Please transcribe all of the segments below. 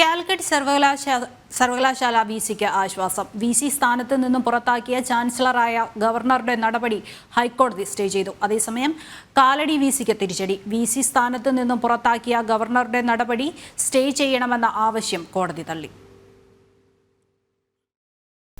കാലിക്കറ്റ് സർവകലാശാല സർവകലാശാല വി സിക്ക് ആശ്വാസം. വി സി സ്ഥാനത്ത് നിന്നും പുറത്താക്കിയ ചാൻസലറായ ഗവർണറുടെ നടപടി ഹൈക്കോടതി സ്റ്റേ ചെയ്തു. അതേസമയം കാലടി വി സിക്ക് തിരിച്ചടി. വി സി സ്ഥാനത്ത് നിന്നും പുറത്താക്കിയ ഗവർണറുടെ നടപടി സ്റ്റേ ചെയ്യണമെന്ന ആവശ്യം കോടതി തള്ളി.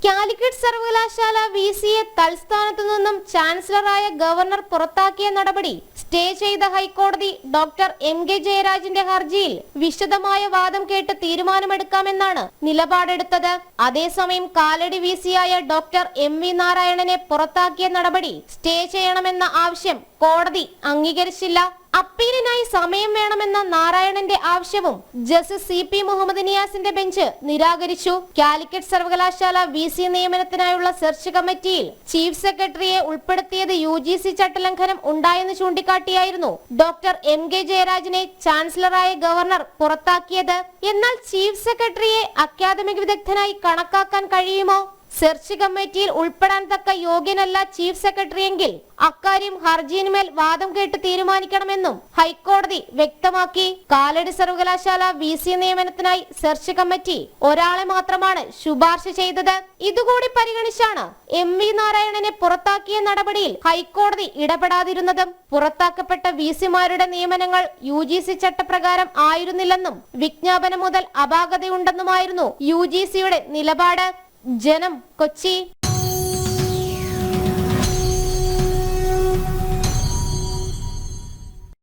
കാലിക്കറ്റ് സർവകലാശാല വി സിയെ തൽസ്ഥാനത്തു നിന്നും ചാൻസലറായ ഗവർണർ പുറത്താക്കിയ നടപടി സ്റ്റേ ചെയ്ത ഹൈക്കോടതി ഡോക്ടർ എം കെ ജയരാജിന്റെ ഹർജിയിൽ വിശദമായ വാദം കേട്ട് തീരുമാനമെടുക്കാമെന്നാണ് നിലപാടെടുത്തത്. അതേസമയം കാലടി വി സിയായ ഡോക്ടർ എം വി നാരായണനെ പുറത്താക്കിയ നടപടി സ്റ്റേ ചെയ്യണമെന്ന ആവശ്യം കോടതി അംഗീകരിച്ചില്ല. അപ്പീലിനായി സമയം വേണമെന്ന നാരായണന്റെ ആവശ്യവും ജസ്റ്റിസ് സി പി മുഹമ്മദ് നിയാസിന്റെ ബെഞ്ച് നിരാകരിച്ചു. കാലിക്കറ്റ് സർവകലാശാല വി സി നിയമനത്തിനായുള്ള സെർച്ച് കമ്മിറ്റിയിൽ ചീഫ് സെക്രട്ടറിയെ ഉൾപ്പെടുത്തിയത് യു ജി സി ചട്ടലംഘനം ഉണ്ടായെന്ന് ചൂണ്ടിക്കാട്ടിയായിരുന്നു ഡോക്ടർ എം കെ ജയരാജിനെ ചാൻസലറായ ഗവർണർ പുറത്താക്കിയത്. എന്നാൽ ചീഫ് സെക്രട്ടറിയെ അക്കാദമിക് വിദഗ്ധനായി കണക്കാക്കാൻ കഴിയുമോ? സെർച്ച് കമ്മിറ്റിയിൽ ഉൾപ്പെടാൻ തക്ക യോഗ്യനല്ല ചീഫ് സെക്രട്ടറിയെങ്കിൽ അക്കാര്യം ഹർജിയിന്മേൽ വാദം കേട്ട് തീരുമാനിക്കണമെന്നും ഹൈക്കോടതി വ്യക്തമാക്കി. കാലടി സർവകലാശാല വി സി നിയമനത്തിനായി സെർച്ച് കമ്മിറ്റി ഒരാളെ മാത്രമാണ് ശുപാർശ ചെയ്തത്. ഇതുകൂടി പരിഗണിച്ചാണ് എം വി നാരായണനെ പുറത്താക്കിയ നടപടിയിൽ ഹൈക്കോടതി ഇടപെടാതിരുന്നതും. പുറത്താക്കപ്പെട്ട വി സിമാരുടെ നിയമനങ്ങൾ യു ജി സി ചട്ടപ്രകാരം ആയിരുന്നില്ലെന്നും വിജ്ഞാപനം മുതൽ അപാകതയുണ്ടെന്നുമായിരുന്നു യു ജി സിയുടെ നിലപാട്. ജനം കൊച്ചി